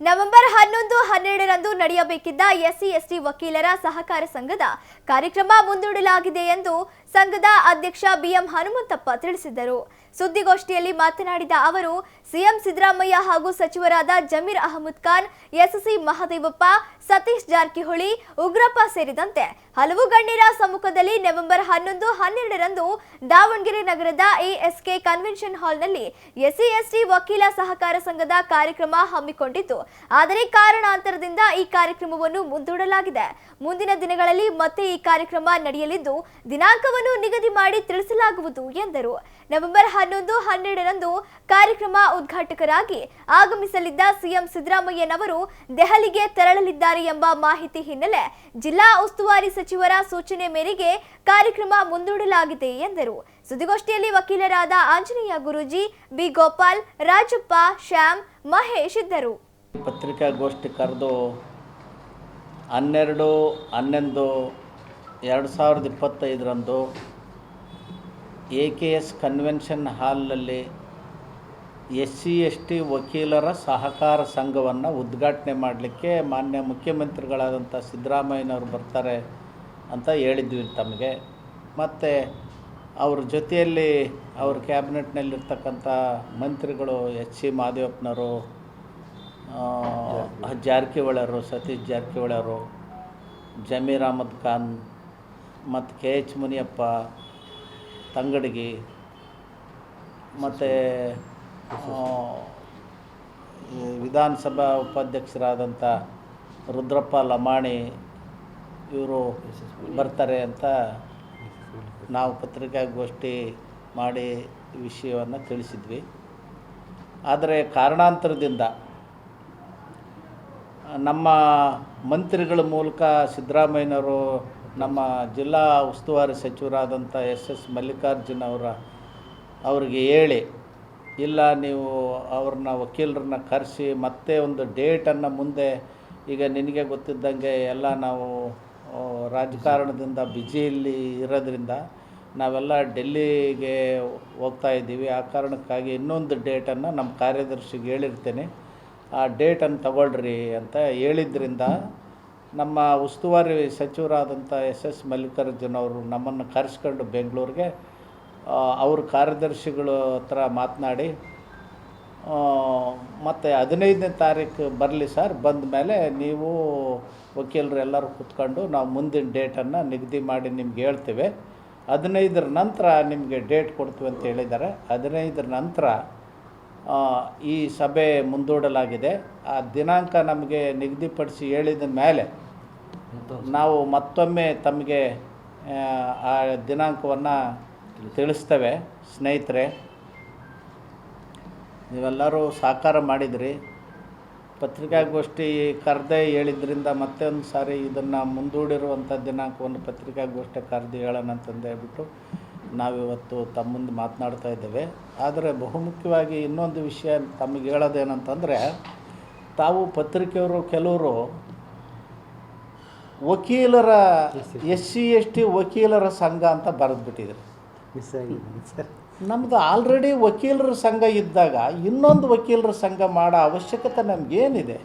November ಹನ್ನೊಂದು, ಹನ್ನೆರಡರಂದು ನಡೆಯಬೇಕಿದ್ದ ಎಸ್ಸಿ, ಎಸ್ಟಿ ವಕೀಲರ ಸಹಕಾರ ಸಂಘದ ಕಾರ್ಯಕ್ರಮ ಮುಂದೂಡಲಾಗಿದೆ ಎಂದು ಸಂಘದ ಅಧ್ಯಕ್ಷ ಬಿಎಂ ಹನುಮಂತಪ್ಪ ತಿಳಿಸಿದರು. ಸುದ್ದಿಗೋಷ್ಠಿಯಲ್ಲಿ ಮಾತನಾಡಿದ ಅವರು ಸಿಎಂ ಸಿದ್ದರಾಮಯ್ಯ ಹಾಗೂ ಸಚಿವರಾದ ಜಮೀರ್ ಅಹಮದ್ ಖಾನ್, ಎಸ್ಸಿ ಮಹದೇವಪ್ಪ, ಸತೀಶ್ ಜಾರಕಿಹೊಳಿ, ಉಗ್ರಪ್ಪ ಸೇರಿದಂತೆ ಹಲವು ಗಣ್ಯರ ಸಮ್ಮುಖದಲ್ಲಿ ನವೆಂಬರ್ ಹನ್ನೊಂದು ಹನ್ನೆರಡರಂದು ದಾವಣಗೆರೆ ನಗರದ ಎಎಸ್ಕೆ ಕನ್ವೆನ್ಷನ್ ಹಾಲ್ನಲ್ಲಿ ಎಸ್ಸಿ, ಎಸ್ಟಿ ವಕೀಲ ಸಹಕಾರ ಸಂಘದ ಕಾರ್ಯಕ್ರಮ ಹಮ್ಮಿಕೊಂಡಿತ್ತು. ಆದರೆ ಕಾರಣಾಂತರದಿಂದ ಈ ಕಾರ್ಯಕ್ರಮವನ್ನು ಮುಂದೂಡಲಾಗಿದೆ. ಮುಂದಿನ ದಿನಗಳಲ್ಲಿ ಮತ್ತೆ ಈ ಕಾರ್ಯಕ್ರಮ ನಡೆಯಲಿದ್ದು, ದಿನಾಂಕವನ್ನು ನಿಗದಿ ಮಾಡಿ ತಿಳಿಸಲಾಗುವುದು ಎಂದರು. ನವೆಂಬರ್ ಹನ್ನೊಂದು ಹನ್ನೆರಡರಂದು ಕಾರ್ಯಕ್ರಮ ಉದ್ಘಾಟಕರಾಗಿ ಆಗಮಿಸಲಿದ್ದ ಸಿಎಂ ಸಿದ್ದರಾಮಯ್ಯನವರು ದೆಹಲಿಗೆ ತೆರಳಲಿದ್ದಾರೆ ಎಂಬ ಮಾಹಿತಿ ಹಿನ್ನೆಲೆ ಜಿಲ್ಲಾ ಉಸ್ತುವಾರಿ ಸಚಿವರ ಸೂಚನೆ ಮೇರೆಗೆ ಕಾರ್ಯಕ್ರಮ ಮುಂದೂಡಲಾಗಿದೆ ಎಂದರು. ಸುದ್ದಿಗೋಷ್ಠಿಯಲ್ಲಿ ವಕೀಲರಾದ ಆಂಜನೇಯ ಗುರೂಜಿ, ಬಿ ಗೋಪಾಲ್, ರಾಜಪ್ಪ, ಶ್ಯಾಮ್, ಮಹೇಶ್ ಇದ್ದರು. ಪತ್ರಿಕಾಗೋಷ್ಠಿ ಕರೆದು ಹನ್ನೆರಡು, ಹನ್ನೊಂದು, ಎರಡು ಸಾವಿರದ ಇಪ್ಪತ್ತೈದರಂದು ಎ ಕೆ ಎಸ್ ಕನ್ವೆನ್ಷನ್ ಹಾಲ್ನಲ್ಲಿ ಎಸ್ ಸಿ ಎಸ್ ಟಿ ವಕೀಲರ ಸಹಕಾರ ಸಂಘವನ್ನು ಉದ್ಘಾಟನೆ ಮಾಡಲಿಕ್ಕೆ ಮಾನ್ಯ ಮುಖ್ಯಮಂತ್ರಿಗಳಾದಂಥ ಸಿದ್ದರಾಮಯ್ಯನವರು ಬರ್ತಾರೆ ಅಂತ ಹೇಳಿದ್ವಿ ತಮಗೆ. ಮತ್ತು ಅವ್ರ ಜೊತೆಯಲ್ಲಿ ಅವ್ರ ಕ್ಯಾಬಿನೆಟ್ನಲ್ಲಿರ್ತಕ್ಕಂಥ ಮಂತ್ರಿಗಳು ಎಚ್ ಸಿ ಮಹದೇವಪ್ಪನವರು ಜಾರಕಿಹೊಳರು ಸತೀಶ್ ಜಾರಕಿಹೊಳಿಯವರು, ಜಮೀರ್ ಅಹಮದ್ ಖಾನ್ ಮತ್ತು ಕೆ ಎಚ್ ಮುನಿಯಪ್ಪ, ತಂಗಡಗಿ, ಮತ್ತು ವಿಧಾನಸಭಾ ಉಪಾಧ್ಯಕ್ಷರಾದಂಥ ರುದ್ರಪ್ಪ ಲಮಾಣಿ ಇವರು ಬರ್ತಾರೆ ಅಂತ ನಾವು ಪತ್ರಿಕಾಗೋಷ್ಠಿ ಮಾಡಿ ವಿಷಯವನ್ನು ತಿಳಿಸಿದ್ವಿ. ಆದರೆ ಕಾರಣಾಂತರದಿಂದ ನಮ್ಮ ಮಂತ್ರಿಗಳ ಮೂಲಕ ಸಿದ್ದರಾಮಯ್ಯನವರು ನಮ್ಮ ಜಿಲ್ಲಾ ಉಸ್ತುವಾರಿ ಸಚಿವರಾದಂಥ ಎಸ್ ಎಸ್ ಮಲ್ಲಿಕಾರ್ಜುನ್ ಅವರ ಅವರಿಗೆ ಹೇಳಿ ಇಲ್ಲ, ನೀವು ಅವ್ರನ್ನ ವಕೀಲರನ್ನ ಕರೆಸಿ ಮತ್ತೆ ಒಂದು ಡೇಟನ್ನು ಮುಂದೆ ಈಗ ನಿನಗೆ ಗೊತ್ತಿದ್ದಂಗೆ ಎಲ್ಲ ನಾವು ರಾಜಕಾರಣದಿಂದ ಬ್ಯುಸಿಯಲ್ಲಿ ಇರೋದ್ರಿಂದ ನಾವೆಲ್ಲ ಡೆಲ್ಲಿಗೆ ಹೋಗ್ತಾ ಇದ್ದೀವಿ. ಆ ಕಾರಣಕ್ಕಾಗಿ ಇನ್ನೊಂದು ಡೇಟನ್ನು ನಮ್ಮ ಕಾರ್ಯದರ್ಶಿಗೆ ಹೇಳಿರ್ತೇನೆ. ಆ ಡೇಟನ್ನು ತಗೊಳ್ರಿ ಅಂತ ಹೇಳಿದ್ರಿಂದ ನಮ್ಮ ಉಸ್ತುವಾರಿ ಸಚಿವರಾದಂಥ ಎಸ್ ಎಸ್ ಮಲ್ಲಿಕಾರ್ಜುನ್ ಅವರು ನಮ್ಮನ್ನು ಕರೆಸ್ಕೊಂಡು ಬೆಂಗಳೂರಿಗೆ ಅವ್ರ ಕಾರ್ಯದರ್ಶಿಗಳ ಹತ್ರ ಮಾತನಾಡಿ ಮತ್ತು ಹದಿನೈದನೇ ತಾರೀಕು ಬರಲಿ ಸರ್ ಬಂದ ಮೇಲೆ ನೀವು ವಕೀಲರು ಎಲ್ಲರೂ ಕೂತ್ಕೊಂಡು ನಾವು ಮುಂದಿನ ಡೇಟನ್ನು ನಿಗದಿ ಮಾಡಿ ನಿಮ್ಗೆ ಹೇಳ್ತೇವೆ. ಹದಿನೈದರ ನಂತರ ನಿಮಗೆ ಡೇಟ್ ಕೊಡ್ತೀವಿ ಅಂತ ಹೇಳಿದ್ದಾರೆ. ಹದಿನೈದರ ನಂತರ ಈ ಸಭೆ ಮುಂದೂಡಲಾಗಿದೆ. ಆ ದಿನಾಂಕ ನಮಗೆ ನಿಗದಿಪಡಿಸಿ ಹೇಳಿದ ಮೇಲೆ ನಾವು ಮತ್ತೊಮ್ಮೆ ತಮಗೆ ಆ ದಿನಾಂಕವನ್ನು ತಿಳಿಸ್ತೇವೆ ಸ್ನೇಹಿತರೆ. ನೀವೆಲ್ಲರೂ ಸಹಕಾರ ಮಾಡಿದ್ರಿ. ಪತ್ರಿಕಾಗೋಷ್ಠಿ ಕರೆದೇ ಹೇಳಿದ್ರಿಂದ ಮತ್ತೆ ಒಂದು ಸಾರಿ ಇದನ್ನು ಮುಂದೂಡಿರುವಂಥ ದಿನಾಂಕವನ್ನು ಪತ್ರಿಕಾಗೋಷ್ಠಿ ಕರೆದು ಹೇಳೋಣ ಅಂತಂದು ಹೇಳ್ಬಿಟ್ಟು ನಾವಿವತ್ತು ತಮ್ಮ ಮುಂದೆ ಮಾತನಾಡ್ತಾ ಇದ್ದೇವೆ. ಆದರೆ ಬಹುಮುಖ್ಯವಾಗಿ ಇನ್ನೊಂದು ವಿಷಯ ತಮಗೆ ಹೇಳೋದೇನಂತಂದರೆ ತಾವು ಪತ್ರಿಕೆಯವರು ಕೆಲವರು ವಕೀಲರ ಎಸ್ ಸಿ ಎಸ್ ಟಿ ವಕೀಲರ ಸಂಘ ಅಂತ ಬರೆದ್ಬಿಟ್ಟಿದ್ರು. ಮಿಸ್ ಸರ್ ನಮ್ಮದು ಆಲ್ರೆಡಿ ವಕೀಲರ ಸಂಘ ಇದ್ದಾಗ ಇನ್ನೊಂದು ವಕೀಲರ ಸಂಘ ಮಾಡೋ ಅವಶ್ಯಕತೆ ನಮಗೇನಿದೆ.